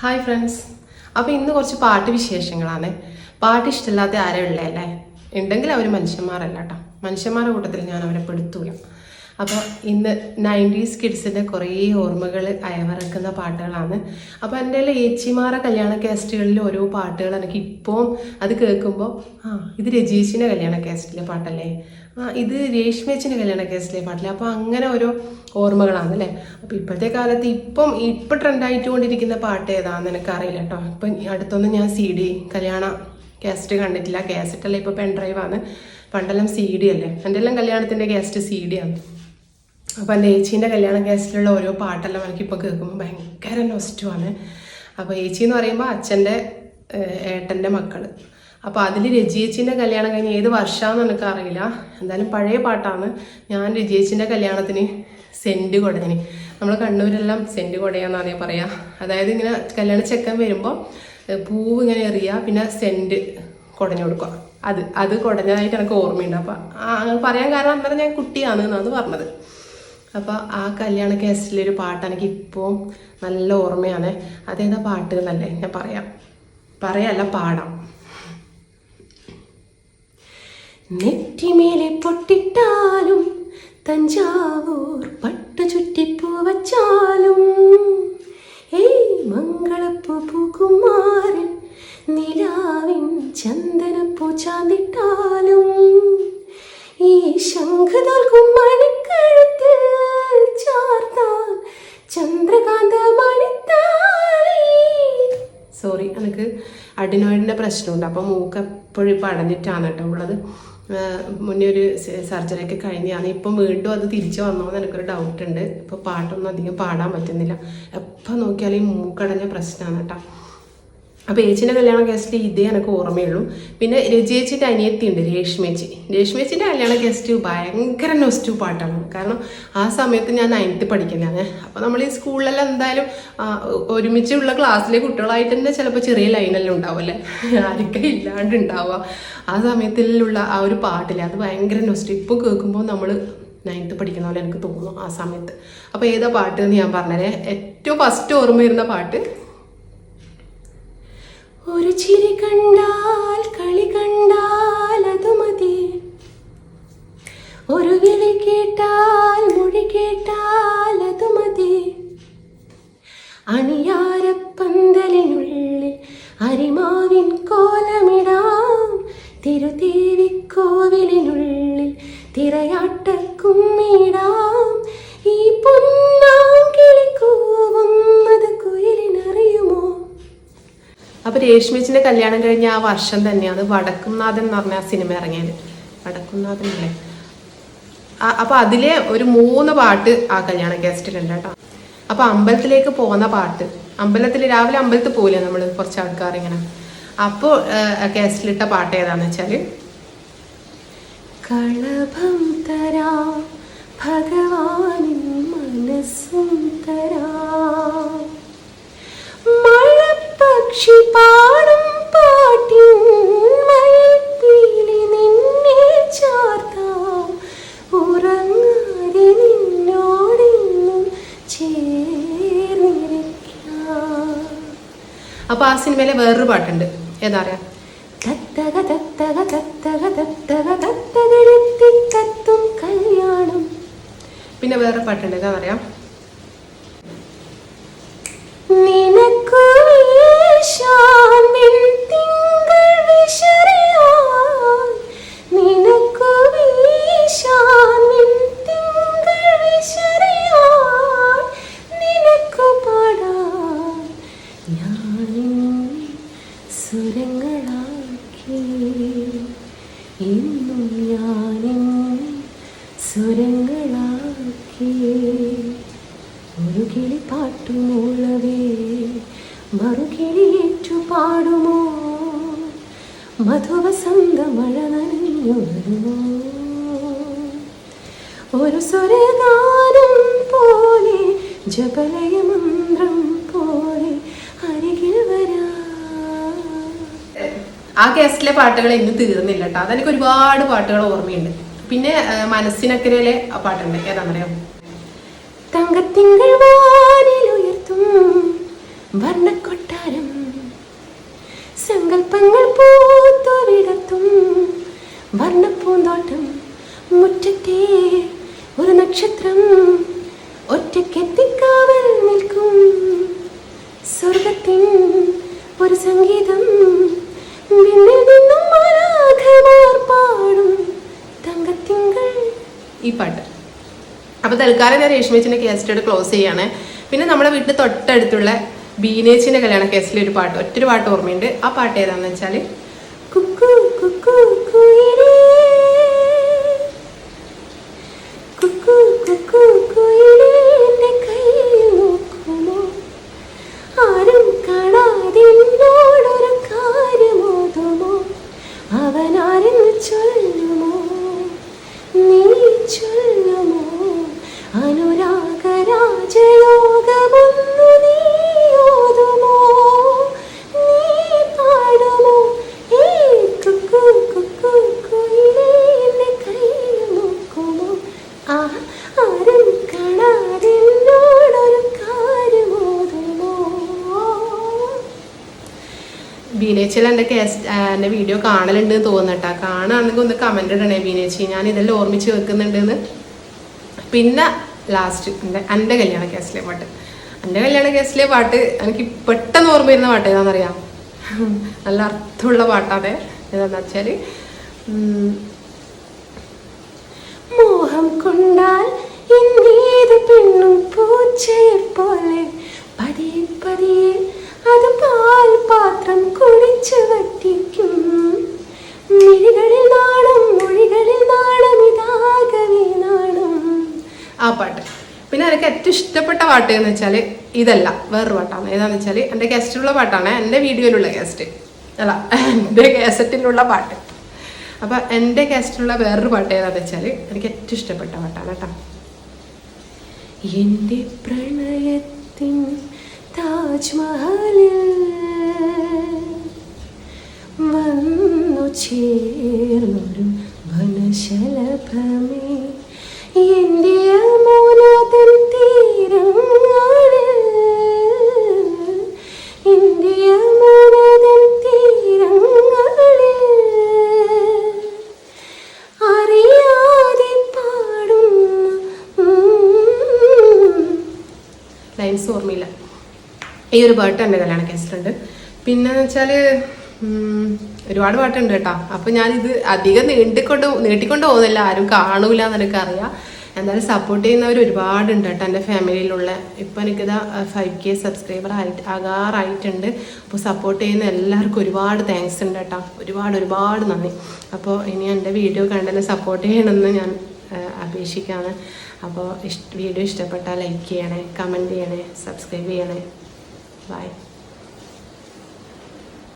Hi friends അപ്പോൾ ഇന്ന് കുറച്ച് പാട്ട് വിശേഷങ്ങളാണ്. പാട്ട് ഇഷ്ടമില്ലാത്ത ഉള്ളേ അല്ലേ? ഉണ്ടെങ്കിൽ അവർ മനുഷ്യന്മാരല്ല കേട്ടോ മനുഷ്യന്മാരുടെ കൂട്ടത്തിൽ ഞാൻ അവരെ പെടുത്തൂല. അപ്പോൾ ഇന്ന് നയന്റീസ് കിഡ്സിന്റെ കുറേ ഓർമ്മകൾ അയവിറക്കുന്ന പാട്ടുകളാണ്. അപ്പോൾ എന്റെ ഏച്ചിമാരെ കല്യാണ കാസ്റ്റുകളിൽ ഓരോ പാട്ടുകൾ എനിക്ക് ഇപ്പോൾ അത് കേൾക്കുമ്പോൾ ആ ഇത് രജീഷിന്റെ കല്യാണ കാസ്റ്റിലെ പാട്ടല്ലേ? ഇത് രേഷ്മേച്ചിന്റെ കല്യാണ കേസിലെ പാട്ടില്ല അപ്പോൾ അങ്ങനെ ഓരോ ഓർമ്മകളാണ് അല്ലേ? അപ്പോൾ ഇപ്പോഴത്തെ കാലത്ത് ഇപ്പം ഇപ്പം ട്രെൻഡായിട്ട് കൊണ്ടിരിക്കുന്ന പാട്ട് ഏതാണെന്ന് എനിക്കറിയില്ല കേട്ടോ. ഇപ്പം അടുത്തൊന്നും ഞാൻ സി ഡി കല്യാണ കാസറ്റ് കണ്ടിട്ടില്ല. കാസറ്റ് അല്ല? ഇപ്പോൾ പെൻ ഡ്രൈവാണ് പണ്ടെല്ലാം സി ഡി അല്ലേ? എന്റെ എല്ലാം കല്യാണത്തിന്റെ കാസറ്റ് സി ഡി ആണ്. അപ്പോൾ എന്റെ ഏച്ചീന്റെ കല്യാണ കാസറ്റിലുള്ള ഓരോ പാട്ടെല്ലാം എനിക്കിപ്പോൾ കേൾക്കുമ്പോൾ ഭയങ്കര നൊസ്റ്റുമാണ് അപ്പോൾ ഏച്ചി എന്ന് പറയുമ്പോൾ അച്ഛന്റെ ഏട്ടന്റെ മക്കൾ അപ്പോൾ അതിൽ രജിയേച്ചിന്റെ കല്യാണം കഴിഞ്ഞ് ഏത് വർഷമാണെന്ന് എനിക്ക് അറിയില്ല. എന്തായാലും പഴയ പാട്ടാണ്. ഞാൻ രജിയേച്ചിന്റെ കല്യാണത്തിന് സെന്റ് കൊടഞ്ഞിന് നമ്മൾ കണ്ണൂരെല്ലാം സെന്റ് കൊടയാന്നാണ് പറയാ. അതായത് ഇങ്ങനെ കല്യാണ ചെക്കൻ വരുമ്പോൾ പൂവ് ഇങ്ങനെ എറിയുക പിന്നെ സെന്റ് കുടഞ്ഞു കൊടുക്കുക. അത് അത് കുടഞ്ഞതായിട്ട് എനിക്ക് ഓർമ്മയുണ്ട്. അപ്പോൾ ആ പറയാൻ കാരണം അന്നേരം ഞാൻ കുട്ടിയാണ് എന്നാണ് പറഞ്ഞത്. അപ്പോൾ ആ കല്യാണ കേസിലൊരു പാട്ട് എനിക്ക് ഇപ്പോൾ നല്ല ഓർമ്മയാണ്. അതേതാ പാട്ടുകളല്ലേ ഞാൻ പറയാം. പറയാല്ല പാടാം. നെറ്റിമേലെ പൊട്ടിട്ടാലും തഞ്ചാവൂർ പട്ടു ചുറ്റിപ്പൂ വച്ചാലും ഏയ് മംഗളപ്പൂ പൂക്കുമാരൻ നിലാവിൻ ചന്ദനപ്പൂ ചാന്തിട്ടാലും ഈ ശംഖതാർക്കും മണിക്കഴുത്ത് ചാർത്താൽ ചന്ദ്രകാന്ത സോറി എനിക്ക് അഡിനോയിഡിന്റെ പ്രശ്നമുണ്ട്. അപ്പോൾ മൂക്ക് എപ്പോഴും ഇപ്പോൾ അടഞ്ഞിട്ടാണ് കേട്ടോ ഉള്ളത്. മുന്നേ ഒരു സർജറി ഒക്കെ കഴിഞ്ഞാണ് ഇപ്പം വീണ്ടും അത് തിരിച്ചു വന്നോന്ന് എനിക്കൊരു ഡൗട്ട് ഉണ്ട്. ഇപ്പോൾ പാട്ടൊന്നും അധികം പാടാൻ പറ്റുന്നില്ല. എപ്പോൾ നോക്കിയാലും ഈ മൂക്കടഞ്ഞ പ്രശ്നമാണ് കേട്ടോ. അപ്പോൾ ഏച്ചിന്റെ കല്യാണ ഗസ്റ്റിൽ ഇതേ എനിക്ക് ഓർമ്മയുള്ളൂ. പിന്നെ രജിയേച്ചിന്റെ അനിയത്തി ഉണ്ട് രേഷ്മേച്ചി. രേഷ്മേച്ചിന്റെ കല്യാണ ഗസ്റ്റ് ഭയങ്കര നൊസ്റ്റു പാട്ടാണ്. കാരണം ആ സമയത്ത് ഞാൻ നയൻത്ത് പഠിക്കുന്നതാണ്. അപ്പോൾ നമ്മൾ ഈ സ്കൂളിലെല്ലാം എന്തായാലും ഒരുമിച്ചുള്ള ക്ലാസ്സിലെ കുട്ടികളായിട്ട് തന്നെ ചിലപ്പോൾ ചെറിയ ലൈനെല്ലാം ഉണ്ടാവുമല്ലേ ആരൊക്കെ ഇല്ലാണ്ട് ഉണ്ടാവുക ആ സമയത്തിലുള്ള ആ ഒരു പാട്ടില്ല അത് ഭയങ്കര നൊസ്റ്റു ഇപ്പോൾ കേൾക്കുമ്പോൾ നമ്മൾ നയൻത്ത് പഠിക്കുന്ന പോലെ എനിക്ക് തോന്നുന്നു ആ സമയത്ത്. അപ്പോൾ ഏതാ പാട്ട് എന്ന് ഞാൻ പറഞ്ഞത് ഏറ്റവും ഫസ്റ്റ് ഓർമ്മ വരുന്ന പാട്ട് ഒരു ചിരി കണ്ടാൽ കളി കണ്ടാൽ അത് മതി. ഒരു വിളി കേട്ടാൽ മൊഴി കേട്ടാൽ അത് മതി. അണിയാരപ്പന്തലിനുള്ളിൽ അരിമാവിൻ കോലമിടാം. തിരുതേവിക്കോവിലിനുള്ളിൽ തിരയാട്ടക്കുമ്മിടാം ഈ പൊന്നാം അപ്പൊ രേഷ്മിച്ചിന്റെ കല്യാണം കഴിഞ്ഞ ആ വർഷം തന്നെയാണ് വടക്കുംനാഥൻ എന്ന് പറഞ്ഞ ആ സിനിമ ഇറങ്ങിയത്. വടക്കുംനാഥൻ അല്ലേ? അപ്പോൾ അപ്പൊ അതിലെ ഒരു മൂന്ന് പാട്ട് ആ കല്യാണ ഗസ്റ്റിലുണ്ട് കേട്ടോ. അപ്പൊ അമ്പലത്തിലേക്ക് പോകുന്ന പാട്ട്. അമ്പലത്തിൽ രാവിലെ അമ്പലത്തിൽ പോകില്ല നമ്മൾ കുറച്ച് ആൾക്കാർ ഇങ്ങനെ? അപ്പോൾ ഗസ്റ്റിലിട്ട പാട്ട് ഏതാന്ന് വെച്ചാൽ കളഭം തരാ ഭഗവാനിൻ മനസ്സും തരാം മഴപ്പക്ഷി പാടും പാട്ടിൻ മഴപ്പീലി നിന്നെ ചാർത്താം. ഉറങ്ങാതെ നിന്നോടെന്നും ചേർന്നിരിക്കാം. അപ്പൊ ആ സിനിമയിലെ വേറൊരു പാട്ടുണ്ട്. ഏതാ പറയാ തത്തക തത്തക തത്തക തത്തക തത്തകെടുത്തി കത്തും കല്യാണം. പിന്നെ വേറെ പാട്ടുണ്ട്. ഏതാ പറയാ? സുരങ്ങളാക്കി ഒരു കിളി പാട്ടുമൂളവേ മറുകിളിയേറ്റു പാടുമോ മധുവസന്ത മഴ നനഞ്ഞു ഒരു സ്വരഗാനം പോലെ ജപലയമന്ത്രം പോലെ അരികിൽ വരാ. ആ കേസിലെ പാട്ടുകൾ ഇന്ന് തീർന്നില്ല കേട്ടോ. അതെനിക്ക് ഒരുപാട് പാട്ടുകൾ ഓർമ്മയുണ്ട്. പിന്നെ മനസ്സിനക്കരയിലെ പാട്ടുണ്ട്. ഏതാണെന്നറിയോ തങ്കത്തിങ്കൾ വാനിലുയർത്തും വർണക്കൊട്ടാരം. സങ്കല്പങ്ങൾ പൂത്തുവിടത്തും വർണപ്പൂന്തോട്ടം. മുറ്റത്തെ ഒരു നക്ഷത്രം. തൽക്കാലം ഞാൻ രേഷ്മേച്ചിന്റെ കേസ്റ്റോട് ക്ലോസ് ചെയ്യാണ് പിന്നെ നമ്മുടെ വീട്ടിൽ തൊട്ടടുത്തുള്ള ബീനേച്ചിന്റെ കല്യാണ കേസിലെ ഒരു പാട്ട് ഒറ്റൊരു പാട്ട് ഓർമ്മയുണ്ട് ആ പാട്ട് ഏതാണെന്ന് വെച്ചാൽ കുക്കു കുക്കു കുയിലേ ബീനേച്ചിൽ എന്റെ കേസ് എന്റെ വീഡിയോ കാണലുണ്ട് എന്ന് തോന്നട്ടാ കാണുകയാണെങ്കിൽ ഒന്ന് കമന്റ് ഇടണേ ബീനേച്ചി ഞാൻ ഇതെല്ലാം ഓർമ്മിച്ച് വെക്കുന്നുണ്ടെന്ന്. പിന്നെ ലാസ്റ്റ് എന്റെ എന്റെ കല്യാണ കേസിലെ പാട്ട്. എന്റെ കല്യാണ കേസിലെ പാട്ട് എനിക്ക് പെട്ടെന്ന് ഓർമ്മ വരുന്ന പാട്ട് ഏതാണെന്നറിയാം? നല്ല അർത്ഥമുള്ള പാട്ടാതെ ഏതാണെന്ന് വെച്ചാൽ മോഹം കൊണ്ടാൽ ഇന്നേത് പെണ്ണും പൂച്ചയെ പോലെ പതിയെ പാട്ട് എന്ന് വെച്ചാൽ ഇതല്ല വേറൊരു പാട്ടാണ്. ഏതാന്ന് വെച്ചാൽ എന്റെ ഗസ്റ്റിലുള്ള പാട്ടാണ്. എന്റെ വീഡിയോയിലുള്ള ഗസ്റ്റ് അല്ല എന്റെ കാസറ്റിലുള്ള പാട്ട്. അപ്പം എന്റെ ഗസ്റ്റിലുള്ള വേറൊരു പാട്ട് ഏതാന്ന് വെച്ചാൽ എനിക്ക് ഏറ്റവും ഇഷ്ടപ്പെട്ട പാട്ടാണ് കേട്ടോ. എന്റെ പ്രണയത്തിൻ താജ്മഹലിൽ വന്നു ചേർന്നൊരു വനശലഭമേ ലൈൻസ് ഓർമ്മയില്ല. ഈ ഒരു പാട്ട് എന്റെ കല്യാണ കേസിലുണ്ട്. പിന്നെ വെച്ചാൽ ഒരുപാട് പാട്ടുണ്ട് കേട്ടോ. അപ്പം ഞാനിത് അധികം നീണ്ടിക്കൊണ്ട് നീട്ടിക്കൊണ്ട് പോകുന്നില്ല. ആരും കാണൂല എന്ന് എനിക്കറിയാം എന്നാലും സപ്പോർട്ട് ചെയ്യുന്നവർ ഒരുപാടുണ്ട് കേട്ടോ എന്റെ ഫാമിലിയിലുള്ള ഇപ്പോൾ എനിക്കിതാ ഫൈവ് കെ സബ്സ്ക്രൈബർ ആയിട്ട് ആകാറായിട്ടുണ്ട്. അപ്പോൾ സപ്പോർട്ട് ചെയ്യുന്ന എല്ലാവർക്കും ഒരുപാട് താങ്ക്സ് ഉണ്ട് കേട്ടോ. ഒരുപാട് ഒരുപാട് നന്ദി. അപ്പോൾ ഇനി എന്റെ വീഡിയോ കണ്ടെന്നെ സപ്പോർട്ട് ചെയ്യണമെന്ന് ഞാൻ അപേക്ഷിക്കുകയാണ്. അപ്പോൾ വീഡിയോ ഇഷ്ടപ്പെട്ടാൽ ലൈക്ക് ചെയ്യണേ കമന്റ് ചെയ്യണേ സബ്സ്ക്രൈബ് ചെയ്യണേ. ബൈ